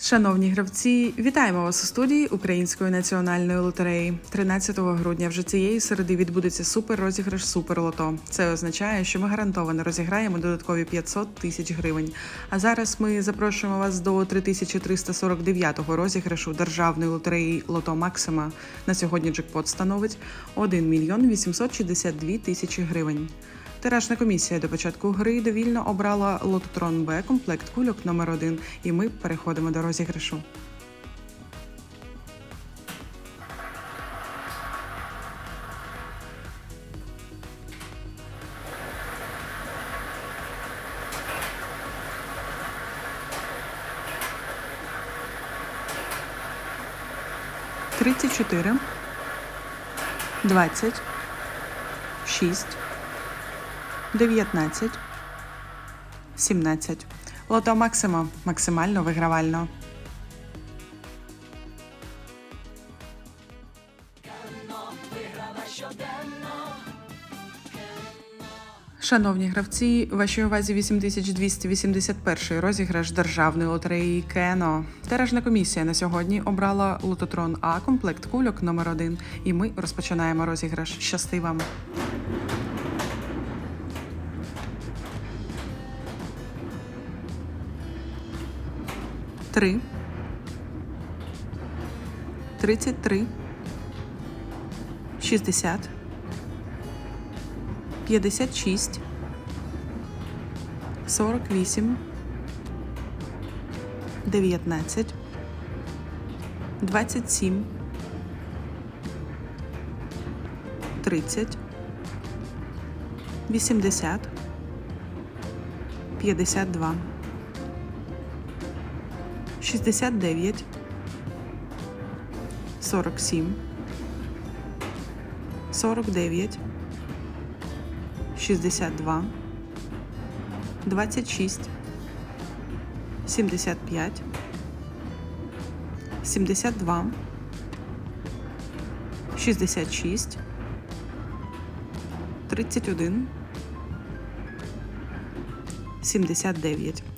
Шановні гравці, вітаємо вас у студії Української національної лотереї. 13 грудня вже цієї середи відбудеться супер розіграш Супер Лото. Це означає, що ми гарантовано розіграємо додаткові 500 тисяч гривень. А зараз ми запрошуємо вас до 3349-го розіграшу державної лотереї Лото Максима. На сьогодні джекпот становить 1 мільйон 862 тисячі гривень. Тиражна комісія до початку гри довільно обрала лототрон Б комплект кульок номер 1 і ми переходимо до розіграшу. Тридцять чотири, двадцять, шість, дев'ятнадцять, сімнадцять. Лото Максима максимально вигравально. Шановні гравці, вашій увазі 8281 розіграш державної лотереї Кено. Тиражна комісія на сьогодні обрала лототрон А комплект кульок номер 1 І ми розпочинаємо розіграш. Щасти вам! Три. Тридцять три. Шістдесят. П'ятдесят шість. Сорок вісім. Дев'ятнадцять. Двадцять сім. Тридцять. Вісімдесят. П'ятдесят два. 69, 47, 49, 62, 26, 75, 72, 66, 31, 79.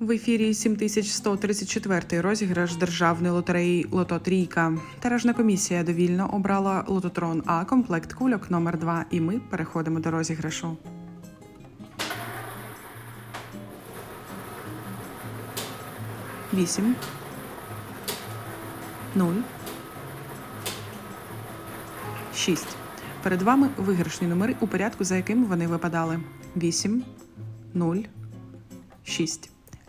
В ефірі 7134 розіграш державної лотереї Лото Трійка. Тиражна комісія довільно обрала лототрон А комплект кульок номер 2 І ми переходимо до розіграшу. Вісім. Нуль. Шість. Перед вами виграшні номери у порядку, за яким вони випадали. Вісім. Нуль. Шість.